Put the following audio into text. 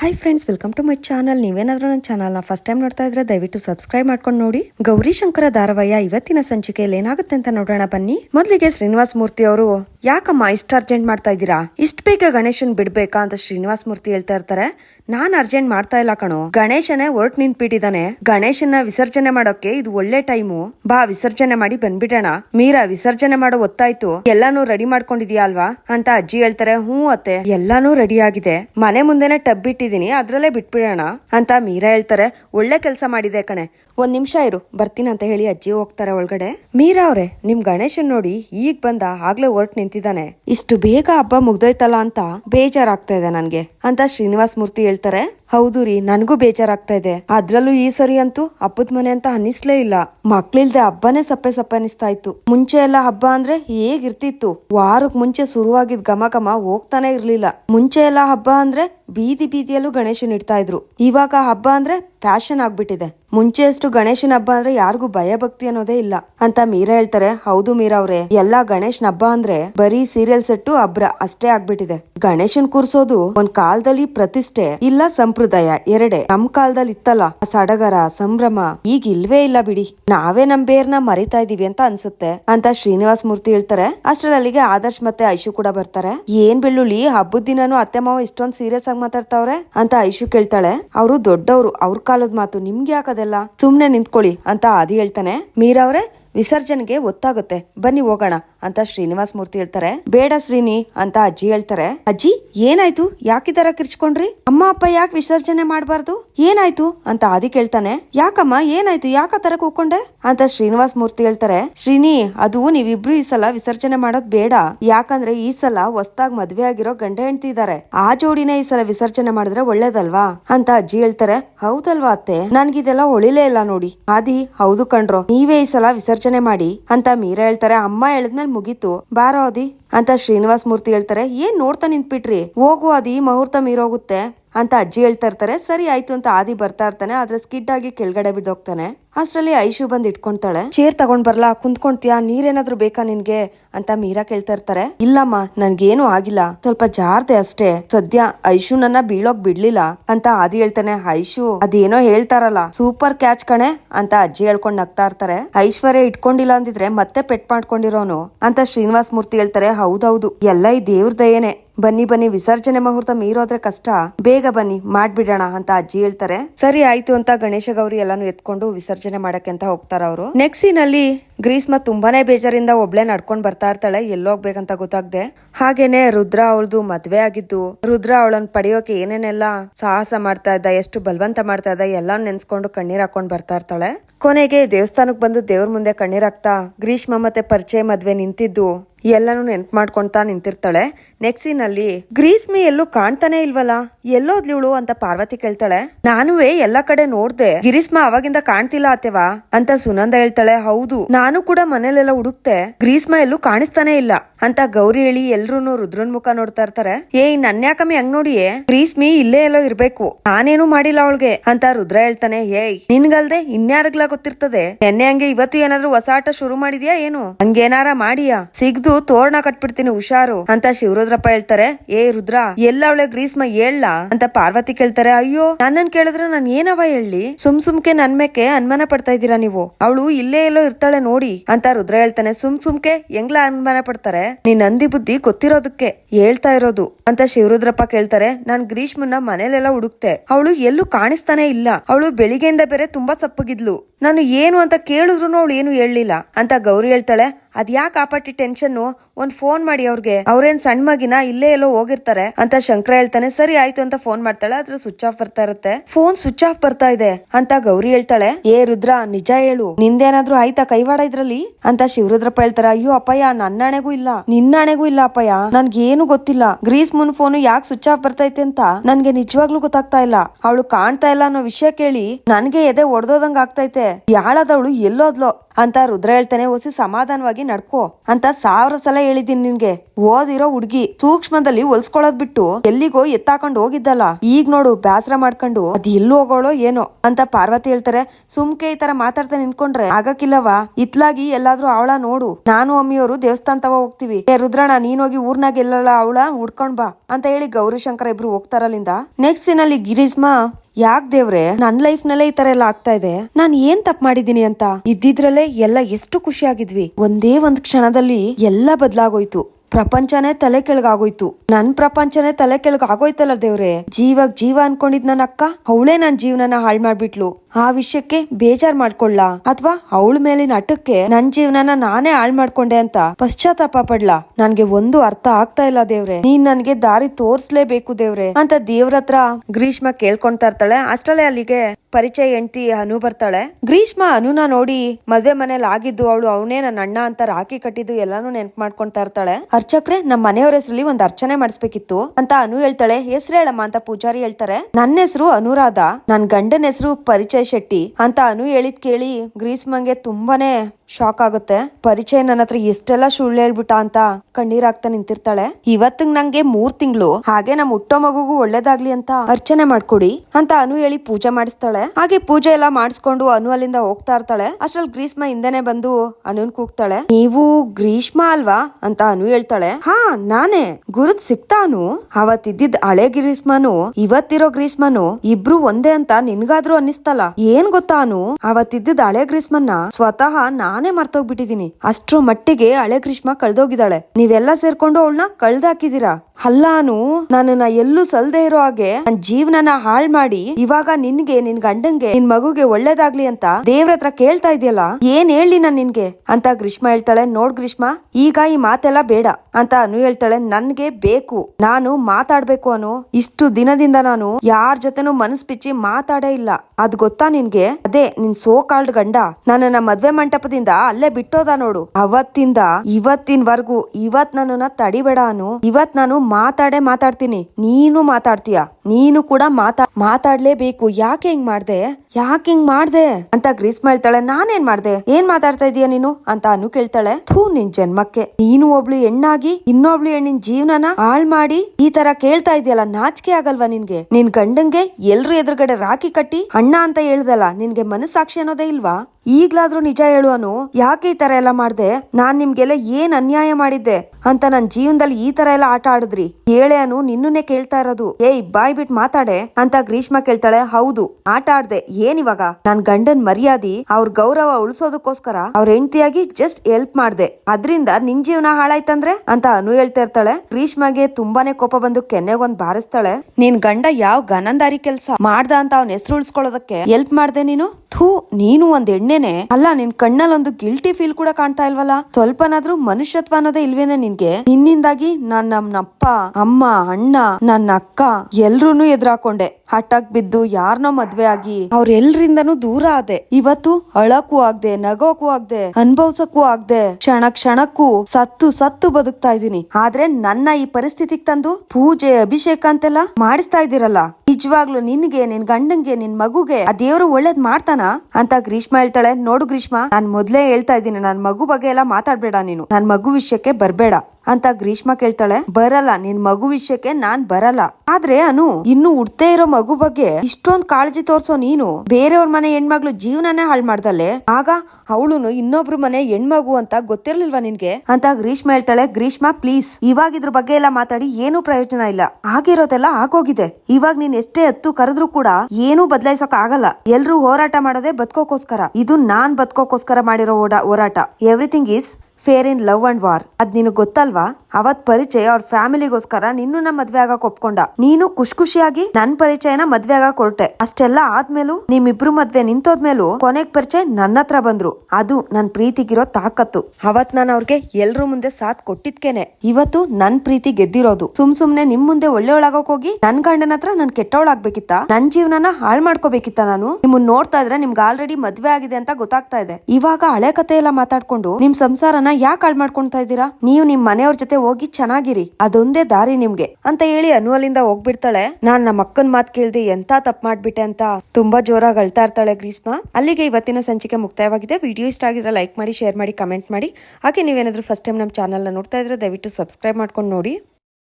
Hi friends welcome to my channel ನೀವೇನಾದ್ರೂ ನನ್ನ ಚಾನಲ್ನ ಫಸ್ಟ್ ಟೈಮ್ ನೋಡ್ತಾ ಇದ್ರೆ ದಯವಿಟ್ಟು ಸಬ್ಸ್ಕ್ರೈಬ್ ಮಾಡ್ಕೊಂಡು ನೋಡಿ. ಗೌರಿ ಶಂಕರ ಇವತ್ತಿನ ಸಂಚಿಕೆಯಲ್ಲಿ ಏನಾಗುತ್ತೆ ಅಂತ ನೋಡೋಣ ಬನ್ನಿ. ಮೊದಲಿಗೆ ಶ್ರೀನಿವಾಸ್ ಮೂರ್ತಿ ಅವರು, ಯಾಕಮ್ಮ ಇಷ್ಟ ಅರ್ಜೆಂಟ್ ಮಾಡ್ತಾ ಇದ್ದೀರಾ? ಇಷ್ಟ ಬೇಗ ಗಣೇಶನ್ ಬಿಡ್ಬೇಕಾ? ಅಂತ ಶ್ರೀನಿವಾಸ್ ಮೂರ್ತಿ ಹೇಳ್ತಾ ಇರ್ತಾರೆ. ನಾನ್ ಅರ್ಜೆಂಟ್ ಮಾಡ್ತಾ ಇಲ್ಲ ಕಣೋ. ಗಣೇಶನೇ ಹೊರಟ್ ನಿಂತ್ಬಿಟ್ಟಿದಾನೆ. ಗಣೇಶನ ವಿಸರ್ಜನೆ ಮಾಡೋಕೆ ಇದು ಒಳ್ಳೆ ಟೈಮು ಬಾ, ವಿಸರ್ಜನೆ ಮಾಡಿ ಬಂದ್ಬಿಡೋಣ. ಮೀರಾ, ವಿಸರ್ಜನೆ ಮಾಡೋ ಒತ್ತಾಯ್ತು ಎಲ್ಲಾನು ರೆಡಿ ಮಾಡ್ಕೊಂಡಿದ್ಯಾ ಅಲ್ವಾ? ಅಂತ ಅಜ್ಜಿ ಹೇಳ್ತಾರೆ, ಹ್ಞೂ ಅತ್ತೆ. ಎಲ್ಲಾನು ರೆಡಿ ಆಗಿದೆ. ಮನೆ ಮುಂದೆನೆ ಟಬ್ ಇಟ್ಟಿದೀನಿ ಅದ್ರಲ್ಲೇ ಬಿಟ್ಬಿಡೋಣ. ಅಂತ ಮೀರಾ ಹೇಳ್ತಾರೆ, ಒಳ್ಳೆ ಕೆಲಸ ಮಾಡಿದೆ ಕಣೆ. ಒಂದ್ ನಿಮಿಷ ಇರು, ಬರ್ತೀನಿ ಅಂತ ಹೇಳಿ ಅಜ್ಜಿ ಹೋಗ್ತಾರೆ ಒಳಗಡೆ. ಮೀರಾ ಅವ್ರೆ, ನಿಮ್ ಗಣೇಶನ್ ನೋಡಿ ಈಗ ಬಂದ ಆಗ್ಲೇ ಹೊರಟ್ ನಿಂತಿದ್ದಾನೆ ಇಷ್ಟು ಬೇಗ ಹಬ್ಬ ಮುಗ್ದೋಯ್ತಲ್ಲ ಅಂತ ಬೇಜಾರಾಗ್ತಾ ಇದೆ ನನ್ಗೆ, ಅಂತ ಶ್ರೀನಿವಾಸ್ ಮೂರ್ತಿ ಹೇಳ್ತಾರೆ. ಹೌದು ರೀ, ನನಗೂ ಬೇಜಾರಾಗ್ತಾ ಇದೆ. ಅದ್ರಲ್ಲೂ ಈ ಸರಿ ಅಂತೂ ಹಬ್ಬದ ಮನೆ ಅಂತ ಅನ್ನಿಸ್ಲೇ ಇಲ್ಲ. ಮಕ್ಳಿಲ್ದೆ ಹಬ್ಬನೇ ಸಪ್ಪೆ ಸಪ್ಪೆ ಅನಿಸ್ತಾ ಇತ್ತು. ಮುಂಚೆ ಎಲ್ಲ ಹಬ್ಬ ಅಂದ್ರೆ ಹೇಗಿರ್ತಿತ್ತು? ವಾರಕ್ ಮುಂಚೆ ಶುರುವಾಗಿದ್ ಘಮ ಘಮ ಹೋಗ್ತಾನೆ ಇರ್ಲಿಲ್ಲ. ಮುಂಚೆ ಎಲ್ಲ ಹಬ್ಬ ಅಂದ್ರೆ ಬೀದಿ ಬೀದಿಯಲ್ಲೂ ಗಣೇಶನ್ ಇಡ್ತಾ ಇದ್ರು. ಇವಾಗ ಹಬ್ಬ ಅಂದ್ರೆ ಫ್ಯಾಷನ್ ಆಗ್ಬಿಟ್ಟಿದೆ. ಮುಂಚೆ ಅಷ್ಟು ಗಣೇಶನ ಹಬ್ಬ ಅಂದ್ರೆ ಯಾರಿಗೂ ಭಯ ಭಕ್ತಿ ಅನ್ನೋದೇ ಇಲ್ಲ. ಅಂತ ಮೀರಾ ಹೇಳ್ತಾರೆ, ಹೌದು ಮೀರಾ ಅವ್ರೆ, ಎಲ್ಲಾ ಗಣೇಶನ ಹಬ್ಬ ಅಂದ್ರೆ ಬರೀ ಸೀರಿಯಲ್ ಸೆಟ್ಟು ಅಬ್ರ ಅಷ್ಟೇ ಆಗ್ಬಿಟ್ಟಿದೆ. ಗಣೇಶನ್ ಕೂರ್ಸೋದು ಒಂದ್ ಕಾಲದಲ್ಲಿ ಪ್ರತಿಷ್ಠೆ ಇಲ್ಲ ಸಂಪ್ರದಾಯ ಎರಡೆ. ನಮ್ ಕಾಲದಲ್ಲಿ ಇತ್ತಲ್ಲ ಸಡಗರ, ಸಂಭ್ರಮ, ಈಗ ಇಲ್ವೇ ಇಲ್ಲ ಬಿಡಿ. ನಾವೇ ನಮ್ ಬೇರ್ನ ಮರಿತಾ ಇದೀವಿ ಅಂತ ಅನ್ಸುತ್ತೆ. ಅಂತ ಶ್ರೀನಿವಾಸ್ ಮೂರ್ತಿ ಹೇಳ್ತಾರೆ. ಅಷ್ಟರಲ್ಲಿಗೆ ಆದರ್ಶ್ ಮತ್ತೆ ಐಶು ಕೂಡ ಬರ್ತಾರೆ. ಏನ್ ಬೆಳ್ಳುಳ್ಳಿ, ಹಬ್ಬದ ದಿನನೂ ಅತ್ತೆ ಮಾವ ಇಷ್ಟೊಂದ್ ಸೀರಿಯಸ್ ಆಗಿ ಮಾತಾಡ್ತಾವ್ರೆ? ಅಂತ ಐಶು ಕೇಳ್ತಾಳೆ. ಅವರು ದೊಡ್ಡವರು, ಅವ್ರ ಕಾಲದ ಮಾತು ನಿಮ್ಗೆ ಯಾಕದೆಲ್ಲ ಸುಮ್ನೆ ನಿಂತ್ಕೊಳ್ಳಿ ಅಂತ ಆದಿ ಹೇಳ್ತಾನೆ. ಮೀರಾ ಅವ್ರೆ ವಿಸರ್ಜನೆಗೆ ಒತ್ತಾಗುತ್ತೆ. ಬನ್ನಿ ಹೋಗೋಣ. ಅಂತ ಶ್ರೀನಿವಾಸ್ ಮೂರ್ತಿ ಹೇಳ್ತಾರೆ. ಬೇಡ ಶ್ರೀನಿ ಅಂತ ಅಜ್ಜಿ ಹೇಳ್ತಾರೆ. ಅಜ್ಜಿ, ಏನಾಯ್ತು? ಯಾಕಿದಾರ ಕಿರ್ಚ್ಕೊಂಡ್ರಿ? ಅಮ್ಮ, ಅಪ್ಪ ಯಾಕೆ ವಿಸರ್ಜನೆ ಮಾಡಬಾರ್ದು? ಏನಾಯ್ತು? ಅಂತ ಆದಿ ಕೇಳ್ತಾನೆ. ಯಾಕಮ್ಮ, ಏನಾಯ್ತು? ಯಾಕ ತರ ಕೂಕೊಂಡೆ ಅಂತ ಶ್ರೀನಿವಾಸ್ ಮೂರ್ತಿ ಹೇಳ್ತಾರೆ. ಶ್ರೀನಿ, ಅದು ನೀವಿಬ್ರು ಈ ಸಲ ವಿಸರ್ಜನೆ ಮಾಡೋದ್ ಬೇಡ. ಯಾಕಂದ್ರೆ ಈ ಸಲ ಹೊಸ್ತಾಗ್ ಮದ್ವೆ ಆಗಿರೋ ಗಂಡ ಹೆಂಡತಿ ಇದಾರೆ. ಆ ಜೋಡಿನ ಈ ಸಲ ವಿಸರ್ಜನೆ ಮಾಡಿದ್ರೆ ಒಳ್ಳೇದಲ್ವಾ? ಅಂತ ಅಜ್ಜಿ ಹೇಳ್ತಾರೆ. ಹೌದಲ್ವಾ ಅತ್ತೆ? ನನ್ಗಿದೆಲ್ಲ ಹೊಳಿಲೇ ಇಲ್ಲ ನೋಡಿ. ಆದಿ, ಹೌದು ಕಣ್ರೋ. ನೀವೇ ಈ ಸಲ ವಿಸರ್ಜನೆ ಮಾಡಿ ಅಂತ ಮೀರಾ ಹೇಳ್ತಾರೆ. ಅಮ್ಮ ಹೇಳಿದ್ಮೇಲೆ ಮುಗೀತು. ಬಾರೋ ಅದಿ. ಅಂತ ಶ್ರೀನಿವಾಸ್ ಮೂರ್ತಿ ಹೇಳ್ತಾರೆ, ಏನ್ ನೋಡ್ತಾ ನಿಂತ್ಬಿಟ್ರಿ? ಹೋಗು ಅದಿ, ಮುಹೂರ್ತ ಮೀರೋಗುತ್ತೆ. ಅಂತ ಅಜ್ಜಿ ಹೇಳ್ತಾ ಇರ್ತಾರೆ, ಸರಿ ಆಯ್ತು ಅಂತ ಆದಿ ಬರ್ತಾ ಇರ್ತಾನೆ, ಆದ್ರೆ ಸ್ಕಿಡ್ ಆಗಿ ಕೆಳಗಡೆ ಬಿದ್ದೋಗ್ತಾನೆ. ಅಷ್ಟ್ರಲ್ಲಿ ಐಶು ಬಂದ್ ಇಟ್ಕೊಂತಾಳೆ ಚೇರ್ ತಗೊಂಡ್ ಬರ್ಲಾ? ಕುಂತ್ಕೊಂತೀಯಾ ನೀರೇನಾದ್ರೂ ಬೇಕಾ ನಿನ್ಗೆ? ಅಂತ ಮೀರಾ ಕೇಳ್ತಾ ಇರ್ತಾರೆ. ಇಲ್ಲಮ್ಮ, ನನ್ಗೇನು ಆಗಿಲ್ಲ. ಸ್ವಲ್ಪ ಜಾರ್ದೆ ಅಷ್ಟೇ. ಸದ್ಯ ಐಶು ನನ್ನ ಬೀಳೋಕ್ ಬಿಡ್ಲಿಲ್ಲ ಅಂತ ಆದಿ ಹೇಳ್ತಾನೆ. ಐಶು, ಅದೇನೋ ಹೇಳ್ತಾರಲ್ಲ. ಸೂಪರ್ ಕ್ಯಾಚ್ ಕಣೆ ಅಂತ ಅಜ್ಜಿ ಹೇಳ್ಕೊಂಡ್ ನಗ್ತಾ ಇರ್ತಾರೆ. ಐಶ್ವರ್ಯ ಇಟ್ಕೊಂಡಿಲ್ಲ ಅಂದಿದ್ರೆ ಮತ್ತೆ ಪೆಟ್ ಮಾಡ್ಕೊಂಡಿರೋನು ಅಂತ ಶ್ರೀನಿವಾಸ್ ಮೂರ್ತಿ ಹೇಳ್ತಾರೆ. ಹೌದೌದು, ಎಲ್ಲ ಈ ದೇವ್ರ ದಯೇನೆ. ಬನ್ನಿ ಬನ್ನಿ, ವಿಸರ್ಜನೆ ಮುಹೂರ್ತ ಮೀರೋದ್ರೆ ಕಷ್ಟ. ಬೇಗ ಬನ್ನಿ, ಮಾಡ್ಬಿಡೋಣ ಅಂತ ಅಜ್ಜಿ ಹೇಳ್ತಾರೆ. ಸರಿ, ಆಯ್ತು ಅಂತ ಗಣೇಶ ಗೌರಿ ಎಲ್ಲಾನು ಎತ್ಕೊಂಡು ವಿಸರ್ಜನೆ ಮಾಡಕ್ಕೆ ಅಂತ ಹೋಗ್ತಾರ ಅವರು ನೆಕ್ಸ್ಟ್ ಸೀನ್ ಅಲ್ಲಿ ಗ್ರೀಸ್ಮ ತುಂಬಾನೇ ಬೇಜಾರಿಂದ ಒಬ್ಳೆ ನಡ್ಕೊಂಡ್ ಬರ್ತಾ ಇರ್ತಾಳೆ, ಎಲ್ಲೋಗ್ಬೇಕಂತ ಗೊತ್ತಾಗ್ದೆ. ಹಾಗೇನೆ ರುದ್ರ ಅವಳದು ಮದ್ವೆ ಆಗಿದ್ದು. ರುದ್ರ ಅವಳನ್ ಪಡೆಯೋಕೆ ಏನೇನೆಲ್ಲ ಸಾಹಸ ಮಾಡ್ತಾ ಇದ್ದ, ಎಷ್ಟು ಬಲವಂತ ಮಾಡ್ತಾ ಇದ್ದ ಎಲ್ಲ ನೆನ್ಸ್ಕೊಂಡು ಕಣ್ಣೀರ್ ಹಾಕೊಂಡ್ ಬರ್ತಾ ಇರ್ತಾಳೆ. ಕೊನೆಗೆ ದೇವಸ್ಥಾನಕ್ ಬಂದು ದೇವ್ರ ಮುಂದೆ ಕಣ್ಣೀರ್ ಹಾಕ್ತಾ, ಗ್ರೀಷ್ಮ ಮತ್ತೆ ಪರಿಚಯ ಮದ್ವೆ ನಿಂತಿದ್ದು. ಎಲ್ಲಾನು ನೆನ್ಪ್ ಮಾಡ್ಕೊಳ್ತಾ ನಿಂತಿರ್ತಾಳೆ. ನೆಕ್ಸ್ಟ್ ಸೀನ್ ಅಲ್ಲಿ ಗ್ರೀಸ್ಮಿ ಎಲ್ಲೂ ಕಾಣ್ತಾನೆ ಇಲ್ವಲ್ಲ ಎಲ್ಲೋದ್ಲಿವಳು ಅಂತ ಪಾರ್ವತಿ ಕೇಳ್ತಾಳೆ. ನಾನುವೇ ಎಲ್ಲಾ ಕಡೆ ನೋಡ್ದೆ. ಗಿರೀಸ್ಮ ಅವಾಗಿಂದ ಕಾಣ್ತಿಲ್ಲ ಆತೇವಾ ಅಂತ ಸುನಂದ ಹೇಳ್ತಾಳೆ. ಹೌದು, ನಾನು ಕೂಡ ಮನೇಲೆಲ್ಲ ಹುಡುಕ್ತೆ ಗ್ರೀಸ್ಮ ಎಲ್ಲೂ ಕಾಣಿಸ್ತಾನೆ ಇಲ್ಲ. ಅಂತ ಗೌರಿ ಹೇಳಿ ಎಲ್ರು ರುದ್ರನ್ ಮುಖ ನೋಡ್ತಾ ಇರ್ತಾರೆ. ಏಯ್, ನನ್ಯಾಕಮ್ಮಿ ಹಂಗ್ ನೋಡಿಯೇ? ಗ್ರೀಸ್ಮಿ ಇಲ್ಲೇ ಎಲ್ಲೋ ಇರ್ಬೇಕು. ನಾನೇನು ಮಾಡಿಲ್ಲ ಅವಳಿಗೆ. ಅಂತ ರುದ್ರ ಹೇಳ್ತಾನೆ. ಏಯ್, ನಿನ್ಗಲ್ದೆ ಇನ್ಯಾರ್ಗ್ಲಾ ಗೊತ್ತಿರ್ತದೆ? ನೆನ್ನೆ ಹಂಗೆ ಇವತ್ತು ಏನಾದ್ರೂ ಹೊಸ ಶುರು ಮಾಡಿದ್ಯಾ ಏನು? ಹಂಗೇನಾರ ಮಾಡಿಯಾ? ಸಿಗ್ದು ತೋರಣ ಕಟ್ಬಿಡ್ತೀನಿ, ಹುಷಾರು. ಅಂತ ಶಿವರುದ್ರಪ್ಪ ಹೇಳ್ತಾರೆ. ಏ, ರುದ್ರ ಎಲ್ಲ ಅವಳೆ ಗ್ರೀಸ್ಮ ಹೇಳ ಅಂತ ಪಾರ್ವತಿ ಕೇಳ್ತಾರೆ. ಅಯ್ಯೋ, ನನ್ನನ್ ಕೇಳಿದ್ರೆ ನಾನ್ ಏನವ ಹೇಳಿ? ಸುಮ್ ಸುಮ್ಕೆ ನನ್ ಅನುಮಾನ ಪಡ್ತಾ ಇದ್ದೀರಾ ನೀವು? ಅವಳು ಇಲ್ಲೇ ಎಲ್ಲೋ ಇರ್ತಾಳೆ ನೋಡಿ, ಅಂತ ರುದ್ರ ಹೇಳ್ತಾನೆ. ಸುಮ್ ಸುಮ್ಕೆ ಹೆಂಗ್ಲ ಅನುಮಾನ ಪಡ್ತಾರೆ? ನೀನ್ ನಂದಿ ಬುದ್ಧಿ ಗೊತ್ತಿರೋದಕ್ಕೆ ಹೇಳ್ತಾ ಇರೋದು, ಅಂತ ಶಿವರುದ್ರಪ್ಪ ಕೇಳ್ತಾರೆ. ನಾನ್ ಗ್ರೀಷ್ಮನ್ನ ಮನೇಲೆಲ್ಲ ಹುಡುಕ್ತೆ. ಅವಳು ಎಲ್ಲೂ ಕಾಣಿಸ್ತಾನೆ ಇಲ್ಲ. ಅವಳು ಬೆಳಿಗ್ಗೆಯಿಂದ ಬೇರೆ ತುಂಬಾ ಸಪ್ಪಗಿದ್ಲು. ನಾನು ಏನು ಅಂತ ಕೇಳಿದ್ರು ಅವಳು ಏನು ಹೇಳಲಿಲ್ಲ, ಅಂತ ಗೌರಿ ಹೇಳ್ತಾಳೆ. ಅದ್ ಯಾಕೆ ಆಪಟ್ಟಿ ಟೆನ್ಷನ್ ಒಂದ್ ಫೋನ್ ಮಾಡಿ ಅವ್ರಿಗೆ? ಅವ್ರೇನ್ ಸಣ್ಣ ಮಗಿನ? ಇಲ್ಲೇ ಎಲ್ಲೋ ಹೋಗಿರ್ತಾರೆ ಅಂತ ಶಂಕರ ಹೇಳ್ತಾನೆ, ಸರಿ ಆಯ್ತು ಅಂತ ಫೋನ್ ಮಾಡ್ತಾಳೆ ಅದ್ರ ಸ್ವಿಚ್ ಆಫ್ ಬರ್ತಾ ಇರುತ್ತೆ. ಫೋನ್ ಸ್ವಿಚ್ ಆಫ್ ಬರ್ತಾ ಇದೆ ಅಂತ ಗೌರಿ ಹೇಳ್ತಾಳೆ, ಏ ರುದ್ರ, ನಿಜ ಹೇಳು, ನಿಂದೇನಾದ್ರೂ ಆಯ್ತಾ ಕೈವಾಡ ಇದ್ರಲ್ಲಿ? ಅಂತ ಶಿವರುದ್ರಪ್ಪ ಹೇಳ್ತಾರೆ, ಅಯ್ಯೋ ಅಪ್ಪಯ್ಯ, ನನ್ನಣೆಗೂ ಇಲ್ಲ, ನಿನ್ನಣೆಗೂ ಇಲ್ಲ ಅಪ್ಪಯ್ಯ, ನನ್ಗೇನು ಗೊತ್ತಿಲ್ಲ, ಗ್ರೀಸ್ ಮುನ್ ಫೋನ್ ಯಾಕೆ ಸ್ವಿಚ್ ಆಫ್ ಬರ್ತೈತೆ ಅಂತ ನನ್ಗೆ ನಿಜವಾಗ್ಲೂ ಗೊತ್ತಾಗ್ತಾ ಇಲ್ಲ. ಅವಳು ಕಾಣ್ತಾ ಇಲ್ಲ ಅನ್ನೋ ವಿಷಯ ಕೇಳಿ ನನ್ಗೆ ಎದೆ ಒಡ್ದೋದಂಗ್ ಆಗ್ತೈತೆ ಯಾಳದವಳು ಎಲ್ಲೋದ್ಲೋ ಅಂತ ರುದ್ರ ಹೇಳ್ತಾನೆ, ಒಸಿ ಸಮಾಧಾನವಾಗಿ ನಡ್ಕೋ ಅಂತ ಸಾವಿರ ಸಲ ಹೇಳಿದೀನಿ ನಿನ್ಗೆ. ಓದಿರೋ ಹುಡ್ಗಿ ಸೂಕ್ಷ್ಮದಲ್ಲಿ ಹೊಲ್ಸ್ಕೊಳ್ಳೋದ್ ಬಿಟ್ಟು ಎಲ್ಲಿಗೋ ಎತ್ತಾಕೊಂಡು ಹೋಗಿದ್ದಲ್ಲ. ಈಗ ನೋಡು, ಬ್ಯಾಸರ ಮಾಡ್ಕೊಂಡು ಅದ್ ಎಲ್ಲಿ ಹೋಗೋಳೋ ಏನೋ ಅಂತ ಪಾರ್ವತಿ ಹೇಳ್ತಾರೆ. ಸುಮ್ಕೆ ಈ ತರ ಮಾತಾಡ್ತಾ ನಿನ್ಕೊಂಡ್ರೆ ಆಗಕ್ಕಿಲ್ಲವಾ? ಇತ್ಲಾಗಿ ಎಲ್ಲಾದ್ರೂ ಅವಳ ನೋಡು. ನಾನು ಅಮ್ಮಿಯವರು ದೇವಸ್ಥಾನ ತವ ಹೋಗ್ತೀವಿ. ಏ ರುದ್ರಣ ನೀನ್ ಹೋಗಿ ಊರ್ನಾಗ ಎಲ್ಲ ಅವಳ ಹುಡ್ಕೊಂಡ್ ಬಾ ಅಂತ ಹೇಳಿ ಗೌರಿಶಂಕರ ಇಬ್ರು ಹೋಗ್ತಾರಲ್ಲಿಂದ. ನೆಕ್ಸ್ಟ್ ಸೀನಲ್ಲಿ ಗಿರೀಶ್ಮಾ ಯಾಕ್ ದೇವ್ರೆ? ನನ್ ಲೈಫ್ ನಲ್ಲೇ ಈ ತರ ಎಲ್ಲ ಆಗ್ತಾ ಇದೆ. ನಾನ್ ಏನ್ ತಪ್ಪು ಮಾಡಿದೀನಿ ಅಂತ? ಇದ್ದಿದ್ರಲ್ಲೇ ಎಲ್ಲ ಎಷ್ಟು ಖುಷಿ ಆಗಿದ್ವಿ. ಒಂದೇ ಒಂದ್ ಕ್ಷಣದಲ್ಲಿ ಎಲ್ಲ ಬದ್ಲಾಗೋಯ್ತು. ಪ್ರಪಂಚನೇ ತಲೆ ಕೆಳಗಾಗೋಯ್ತು. ನನ್ ಪ್ರಪಂಚನೇ ತಲೆ ಕೆಳಗಾಗೋಯ್ತಲ್ಲ ದೇವ್ರೆ. ಜೀವಾಗ ಜೀವ ಅನ್ಕೊಂಡಿದ್ ನನ್ನ ಅಕ್ಕ, ಅವಳೇ ನನ್ ಜೀವನನ ಹಾಳ್ ಮಾಡ್ಬಿಟ್ಲು. ಆ ವಿಷಯಕ್ಕೆ ಬೇಜಾರ್ ಮಾಡ್ಕೊಳ್ಳ ಅಥವಾ ಅವಳ ಮೇಲಿನ ಅಟಕ್ಕೆ ನನ್ ಜೀವನನ ನಾನೇ ಹಾಳ್ ಮಾಡ್ಕೊಂಡೆ ಅಂತ ಪಶ್ಚಾತ್ತಾಪ ಪಡ್ಲಾ? ನನ್ಗೆ ಒಂದು ಅರ್ಥ ಆಗ್ತಾ ಇಲ್ಲ ದೇವ್ರೆ. ನೀನ್ ನನ್ಗೆ ದಾರಿ ತೋರ್ಸ್ಲೇಬೇಕು ದೇವ್ರೆ. ಅಂತ ದೇವ್ರ ಹತ್ರ ಗ್ರೀಷ್ಮ ಕೇಳ್ಕೊಂತಾ ಇರ್ತಾಳೆ. ಅಷ್ಟರಲ್ಲೇ ಅಲ್ಲಿಗೆ ಪರಿಚಯ ಹೆಂಡತಿ ಅನು ಬರ್ತಾಳೆ. ಗ್ರೀಷ್ಮ ಅನುನ ನೋಡಿ ಮದ್ವೆ ಮನೇಲಿ ಆಗಿದ್ದು ಅವಳು ಅವನೇ ನನ್ನ ಅಣ್ಣ ಅಂತ ರಾಖಿ ಕಟ್ಟಿದ್ದು ಎಲ್ಲಾನು ನೆನ್ಪ್ ಮಾಡ್ಕೊಂತಾ ಇರ್ತಾಳೆ. ಅರ್ಚಕ್ರೆ, ನಮ್ ಮನೆಯವ್ರ ಹೆಸರಲ್ಲಿ ಒಂದ್ ಅರ್ಚನೆ ಮಾಡಿಸ್ಬೇಕಿತ್ತು ಅಂತ ಅನು ಹೇಳ್ತಾಳೆ. ಹೆಸರು ಹೇಳಮ್ಮ ಅಂತ ಪೂಜಾರಿ ಹೇಳ್ತಾರೆ. ನನ್ನ ಹೆಸರು ಅನುರಾಧ. ನನ್ ಗಂಡನ ಹೆಸರು ಪರಿಚಯ ಶೆಟ್ಟಿ ಅಂತ ಅನು ಹೇಳಿದ್ ಕೇಳಿ ಗ್ರೀಸ್ಮಂಗೆ ತುಂಬಾನೇ ಶಾಕ್ ಆಗುತ್ತೆ. ಪರಿಚಯ ನನ್ನ ಹತ್ರ ಎಷ್ಟೆಲ್ಲ ಸುಳ್ಳು ಹೇಳ್ಬಿಟ್ಟ ಅಂತ ಕಣ್ಣೀರಾಗ್ತಾ ನಿಂತಿರ್ತಾಳೆ. ಇವತ್ತಿಗ್ ನಂಗೆ ಮೂರ್ ತಿಂಗಳು. ಹಾಗೆ ನಮ್ ಹುಟ್ಟೋ ಮಗುಗೂ ಒಳ್ಳೇದಾಗ್ಲಿ ಅಂತ ಅರ್ಚನೆ ಮಾಡ್ಕೊಡಿ ಅಂತ ಅನು ಹೇಳಿ ಪೂಜೆ ಮಾಡಿಸ್ತಾಳೆ. ಹಾಗೆ ಪೂಜೆ ಎಲ್ಲ ಮಾಡಿಸ್ಕೊಂಡು ಅನು ಅಲ್ಲಿಂದ ಹೋಗ್ತಾ ಇರ್ತಾಳೆ. ಅಷ್ಟ್ರಲ್ಲಿ ಗ್ರೀಷ್ಮ ಹಿಂದೆನೆ ಬಂದು ಅನುನ್ ಕೂಗ್ತಾಳೆ. ನೀವು ಗ್ರೀಷ್ಮ ಅಲ್ವಾ? ಅಂತ ಅನು ಹೇಳ್ತಾಳೆ. ಹಾ, ನಾನೇ. ಗುರುದ್ ಸಿಕ್ತಾನು ಅವತ್ತಿದ್ದಿದ್ ಹಳೆ ಗ್ರೀಷ್ಮನು, ಇವತ್ತಿರೋ ಗ್ರೀಷ್ಮನು ಇಬ್ರು ಒಂದೇ ಅಂತ ನಿನ್ಗಾದ್ರೂ ಅನ್ನಿಸ್ತಲ್ಲ. ಏನ್ ಗೊತ್ತಾ ಅನು? ಅವತ್ತಿದ್ದಿದ್ ಹಳೆ ಗ್ರೀಷ್ಮನ್ನ ಸ್ವತಃ ನಾನೇ ಮರ್ತೋಗ್ಬಿಟ್ಟಿದೀನಿ. ಅಷ್ಟ್ರ ಮಟ್ಟಿಗೆ ಹಳೆ ಗ್ರೀಷ್ಮ ಕಳ್ದೋಗಿದ್ದಾಳೆ. ನೀವೆಲ್ಲ ಸೇರ್ಕೊಂಡು ಅವಳನ್ನ ಅಲ್ಲಾನು ನಾನು ನನ್ನನ್ನ ಎಲ್ಲೂ ಸಲ್ದೇ ಇರೋ ಹಾಗೆ ನನ್ ಜೀವನನ ಹಾಳ್ ಮಾಡಿ ಇವಾಗ ನಿನ್ಗೆ, ನಿನ್ ಗಂಡಂಗೆ, ನಿನ್ ಮಗುಗೆ ಒಳ್ಳೇದಾಗ್ಲಿ ಅಂತ ದೇವ್ರ ಹತ್ರ ಕೇಳ್ತಾ ಇದೆಯಲ್ಲ? ಏನ್ ಹೇಳಿ ನಾನ್ ನಿನ್ಗೆ? ಅಂತ ಗ್ರೀಷ್ಮ ಹೇಳ್ತಾಳೆ. ನೋಡ್ ಗ್ರೀಷ್ಮ ಈಗ ಈ ಮಾತೆಲ್ಲ ಬೇಡ ಅಂತ ಅನು ಹೇಳ್ತಾಳೆ. ನನ್ಗೆ ಬೇಕು. ನಾನು ಮಾತಾಡ್ಬೇಕು ಅನು. ಇಷ್ಟು ದಿನದಿಂದ ನಾನು ಯಾರ್ ಜೊತೆನೂ ಮನಸ್ ಬಿಚ್ಚಿ ಮಾತಾಡೇ ಇಲ್ಲ. ಅದ್ ಗೊತ್ತಾ ನಿನ್ಗೆ? ಅದೇ, ನಿನ್ ಸೋ ಕಾಲ್ಡ್ ಗಂಡ. ನನ್ನ ಮದ್ವೆ ಮಂಟಪದಿಂದ ಅಲ್ಲೇ ಬಿಟ್ಟೋದ ನೋಡು. ಅವತ್ತಿಂದ ಇವತ್ತಿನವರ್ಗು ಇವತ್ ನನ್ನನ್ನ ತಡಿಬೇಡ ಅನು. ಇವತ್ ನಾನು ಮಾತಾಡೇ ಮಾತಾಡ್ತೀನಿ. ನೀನು ಮಾತಾಡ್ತೀಯ. ನೀನು ಕೂಡ ಮಾತಾ, ಮಾತಾಡ್ಲೇಬೇಕು. ಯಾಕೆ ಹಿಂಗ್ ಮಾಡ್ದೆ? ಯಾಕೆ ಹಿಂಗ್ ಮಾಡ್ದೆ? ಅಂತ ಗ್ರೀಸ್ಮ ಹೇಳ್ತಾಳೆ ನಾನೇನ್ ಮಾಡ್ದೆ? ಏನ್ ಮಾತಾಡ್ತಾ ಇದೀಯ ನೀನು? ಅಂತ ಅನು ಕೇಳ್ತಾಳೆ. ಥೂ, ನಿನ್ ಜನ್ಮಕ್ಕೆ. ನೀನು ಒಬ್ಳು ಹೆಣ್ಣಾಗಿ ಇನ್ನೊಬ್ಳು ಹೆಣ್ಣಿನ ಜೀವನನ ಹಾಳ್ ಮಾಡಿ ಈ ತರ ಕೇಳ್ತಾ ಇದೆಯಲ್ಲ. ನಾಚಿಕೆ ಆಗಲ್ವಾ ನಿನ್ಗೆ? ನಿನ್ ಗಂಡಂಗೆ ಎಲ್ರು ಎದುರುಗಡೆ ರಾಖಿ ಕಟ್ಟಿ ಅಣ್ಣ ಅಂತ ಹೇಳ್ದಲ್ಲ. ನಿನ್ಗೆ ಮನಸ್ಸಾಕ್ಷಿ ಅನ್ನೋದೇ ಇಲ್ವಾ? ಈಗ್ಲಾದ್ರೂ ನಿಜ ಹೇಳು ಅನು. ಯಾಕೆ ಈ ತರ ಎಲ್ಲ ಮಾಡ್ದೆ? ನಾನ್ ನಿಮ್ಗೆಲ್ಲ ಏನ್ ಅನ್ಯಾಯ ಮಾಡಿದ್ದೆ? ಅಂತ ನನ್ ಜೀವನದಲ್ಲಿ ಈ ತರ ಎಲ್ಲ ಆಟ ಆಡಿದ್ರಿ. ಹೇಳೆ ಅನು ನಿನ್ನೇ ಕೇಳ್ತಾ ಇರೋದು. ಏಯ್, ಬಾಯ್ ಬಿಟ್ ಮಾತಾಡೆ ಅಂತ ಗ್ರೀಷ್ಮ ಕೇಳ್ತಾಳೆ. ಹೌದು, ಆಟ ಆಡ್ದೆ. ಏನ್ ಇವಾಗ? ನನ್ ಗಂಡನ್ ಮರ್ಯಾದಿ, ಅವ್ರ ಗೌರವ ಉಳಿಸೋದಕ್ಕೋಸ್ಕರ ಅವ್ರ ಹೆಂಡತಿಯಾಗಿ ಜಸ್ಟ್ ಹೆಲ್ಪ್ ಮಾಡ್ದೆ. ಅದ್ರಿಂದ ನಿನ್ ಜೀವನ ಹಾಳಾಯ್ತಂದ್ರೆ? ಅಂತ ಅನು ಹೇಳ್ತಾ ಇರ್ತಾಳೆ. ಗ್ರೀಷ್ಮಗೆ ತುಂಬಾನೇ ಕೋಪ ಬಂದು ಕೆನ್ನೆಗೊಂದ್ ಬಾರಿಸ್ತಾಳೆ. ನಿನ್ ಗಂಡ ಯಾವ ಗನಂದಾರಿ ಕೆಲ್ಸ ಮಾಡ್ದ ಅಂತ ಅವ್ನ ಹೆಸರು ಉಳಿಸ್ಕೊಳ್ಳೋದಕ್ಕೆ ಹೆಲ್ಪ್ ಮಾಡ್ದೆ ನೀನು? ಥೂ, ನೀನು ಒಂದ್ ಎಣ್ಣೆನೆ. ಅಲ್ಲ, ನಿನ್ ಕಣ್ಣಲ್ಲಿ ಒಂದು ಗಿಲ್ಟಿ ಫೀಲ್ ಕೂಡ ಕಾಣ್ತಾ ಇಲ್ವಲ್ಲ? ಸ್ವಲ್ಪನಾದ್ರೂ ಮನುಷ್ಯತ್ವ ಅನ್ನೋದೇ ಇಲ್ವೇನೆ ನಿನ್ಗೆ? ನಿನ್ನಿಂದಾಗಿ ನಾನ್ ನಮ್ಮಪ್ಪ ಅಮ್ಮ, ಅಣ್ಣ, ನನ್ನ ಅಕ್ಕ ಎಲ್ರೂನು ಎದುರಾಕೊಂಡೆ. ಹಠಕ್ ಬಿದ್ದು ಯಾರನ್ನೋ ಮದ್ವೆ ಆಗಿ ಅವ್ರೆಲ್ರಿಂದನೂ ದೂರ ಆದೆ. ಇವತ್ತು ಅಳಕ್ಕೂ ಆಗ್ದೆ, ನಗೋಕು ಆಗ್ದೆ, ಅನ್ಭವ್ಸಕ್ಕೂ ಆಗ್ದೆ, ಕ್ಷಣ ಕ್ಷಣಕ್ಕೂ ಸತ್ತು ಸತ್ತು ಬದುಕ್ತಾ ಇದೀನಿ ಆದ್ರೆ ನನ್ನ ಈ ಪರಿಸ್ಥಿತಿಗ್ ತಂದು ಪೂಜೆ, ಅಭಿಷೇಕ ಅಂತೆಲ್ಲ ಮಾಡಿಸ್ತಾ ಇದ್ದೀರಲ್ಲ? ನಿಜವಾಗ್ಲು ನಿನ್ಗೆ, ನಿನ್ ಗಂಡಂಗೆ ನಿನ್ ಮಗುಗೆ, ಆ ದೇವ್ರು ಒಳ್ಳೇದ್ ಮಾಡ್ತಾನ? ಅಂತ ಗ್ರೀಷ್ಮ ಹೇಳ್ತಾಳೆ. ನೋಡು ಗ್ರೀಷ್ಮ, ನಾನ್ ಮೊದ್ಲೇ ಹೇಳ್ತಾ ಇದ್ದೀನಿ, ನನ್ ಮಗು ಬಗ್ಗೆ ಎಲ್ಲ ಮಾತಾಡ್ಬೇಡ ನೀನು. ನನ್ ಮಗು ವಿಷಯಕ್ಕೆ ಬರ್ಬೇಡ. ಅಂತ ಗ್ರೀಷ್ಮ ಕೇಳ್ತಾಳೆ, ಬರಲ್ಲ, ನಿನ್ ಮಗು ವಿಷಯಕ್ಕೆ ನಾನ್ ಬರಲ್ಲ. ಆದ್ರೆ ಅನು, ಇನ್ನು ಹುಡ್ತೇ ಇರೋ ಮಗು ಬಗ್ಗೆ ಇಷ್ಟೊಂದ್ ಕಾಳಜಿ ತೋರ್ಸೋ ನೀನು. ಬೇರೆಯವ್ರ ಮನೆ ಹೆಣ್ಮಗ್ಳು ಜೀವನನೇ ಹಾಳ್ ಮಾಡ್ದಲ್ಲೇ? ಆಗ ಅವಳುನು ಇನ್ನೊಬ್ರು ಮನೆ ಹೆಣ್ಮಗು ಅಂತ ಗೊತ್ತಿರ್ಲಿಲ್ವಾ ನಿನ್ಗೆ? ಅಂತ ಗ್ರೀಷ್ಮ ಹೇಳ್ತಾಳೆ, ಗ್ರೀಷ್ಮ, ಪ್ಲೀಸ್ ಇವಾಗ ಇದ್ರ ಬಗ್ಗೆ ಎಲ್ಲ ಮಾತಾಡಿ ಏನು ಪ್ರಯೋಜನ ಇಲ್ಲ. ಆಗಿರೋದೆಲ್ಲ ಆಗೋಗಿದೆ. ಇವಾಗ ನೀನ್ ಎಷ್ಟೇ ಹತ್ತು ಕರೆದ್ರು ಕೂಡ ಏನೂ ಬದಲಾಯಿಸಕ್ ಆಗಲ್ಲ ಎಲ್ರು ಹೋರಾಟ ಮಾಡೋದೇ ಬದುಕೋಕೋಸ್ಕರ. ಇದು ನಾನ್ ಬದುಕೋಕೋಸ್ಕರ ಮಾಡಿರೋ ಹೋರಾಟ. Everything is fair in love and war ಅದ್ ನಿನಗೆ ಗೊತ್ತಲ್ವಾ? ಅವತ್ ಪರಿಚಯ ಅವ್ರ ಫ್ಯಾಮಿಲಿಗೋಸ್ಕರ ನಿನ್ನ ಮದ್ವೆ ಆಗಕ್ ಒಪ್ಕೊಂಡ. ನೀನು ಖುಷ್ ಖುಷಿಯಾಗಿ ನನ್ ಪರಿಚಯನ ಮದ್ವೆ ಆಗಕ್ ಹೊರಟೆ. ಅಷ್ಟೆಲ್ಲ ಆದ್ಮೇಲೂ ನಿಮ್ಮಿಬ್ರು ಮದ್ವೆ ನಿಂತೋದ್ಮೇಲೂ ಕೊನೆಗ್ ಪರಿಚಯ ನನ್ನ ಹತ್ರ ಬಂದ್ರು. ಅದು ನನ್ ಪ್ರೀತಿಗಿರೋ ತಾಕತ್ತು. ಅವತ್ ನಾನು ಅವ್ರಿಗೆ ಎಲ್ರು ಮುಂದೆ ಸಾಥ್ ಕೊಟ್ಟಿದ್ಕೇನೆ. ಇವತ್ತು ನನ್ ಪ್ರೀತಿ ಗೆದ್ದಿರೋದು. ಸುಮ್ ಸುಮ್ನೆ ನಿಮ್ ಮುಂದೆ ಒಳ್ಳೆಯವಳಾಗೋಕ್ ಹೋಗಿ ನನ್ ಗಂಡನ ಹತ್ರ ನನ್ ಕೆಟ್ಟವಳಾಗ್ಬೇಕಿತ್ತ? ನನ್ ಜೀವನನ ಹಾಳ್ ಮಾಡ್ಕೋಬೇಕಿತ್ತ ನಾನು? ನಿಮ್ಮನ್ ನೋಡ್ತಾ ಇದ್ರೆ ನಿಮ್ಗೆ ಆಲ್ರೆಡಿ ಮದ್ವೆ ಆಗಿದೆ ಅಂತ ಗೊತ್ತಾಗ್ತಾ ಇದೆ. ಇವಾಗ ಹಳೆ ಕಥೆ ಎಲ್ಲ ಮಾತಾಡ್ಕೊಂಡು ನಿಮ್ ಸಂಸಾರನ ಜೀವನನ ಯಾಕೆ ಹಾಳು ಮಾಡ್ಕೊಂತಾ ಇದ್ದೀರಾ? ನೀವು ನಿಮ್ ಮನೆಯವ್ರ ಜೊತೆ ಹೋಗಿ ಚೆನ್ನಾಗಿರಿ. ಅದೊಂದೇ ದಾರಿ ನಿಮ್ಗೆ. ಅಂತ ಹೇಳಿ ಅನು ಅಲ್ಲಿಂದ ಹೋಗ್ಬಿಡ್ತಾಳೆ. ನಾನ್ ನಮ್ಮ ಅಕ್ಕನ್ ಮಾತ್ ಕೇಳ್ದೆ ಎಂತ ತಪ್ಪು ಮಾಡ್ಬಿಟ್ಟೆ ಅಂತ ತುಂಬಾ ಜೋರಾಗಿ ಅಳ್ತಾ ಇರ್ತಾಳೆ ಗ್ರೀಸ್ಮಾ ಅಲ್ಲಿಗೆ ಇವತ್ತಿನ ಸಂಚಿಕೆ ಮುಕ್ತಾಯವಾಗಿದೆ. ವಿಡಿಯೋ ಇಷ್ಟ ಆಗಿದ್ರೆ ಲೈಕ್ ಮಾಡಿ, ಶೇರ್ ಮಾಡಿ, ಕಮೆಂಟ್ ಮಾಡಿ. ಹಾಗೆ ನೀವೇನಾದ್ರೂ ಫಸ್ಟ್ ಟೈಮ್ ನಮ್ಮ ಚಾನಲ್ನ ನೋಡ್ತಾ ಇದ್ರೆ ದಯವಿಟ್ಟು ಸಬ್ಸ್ಕ್ರೈಬ್ ಮಾಡ್ಕೊಂಡು ನೋಡಿ.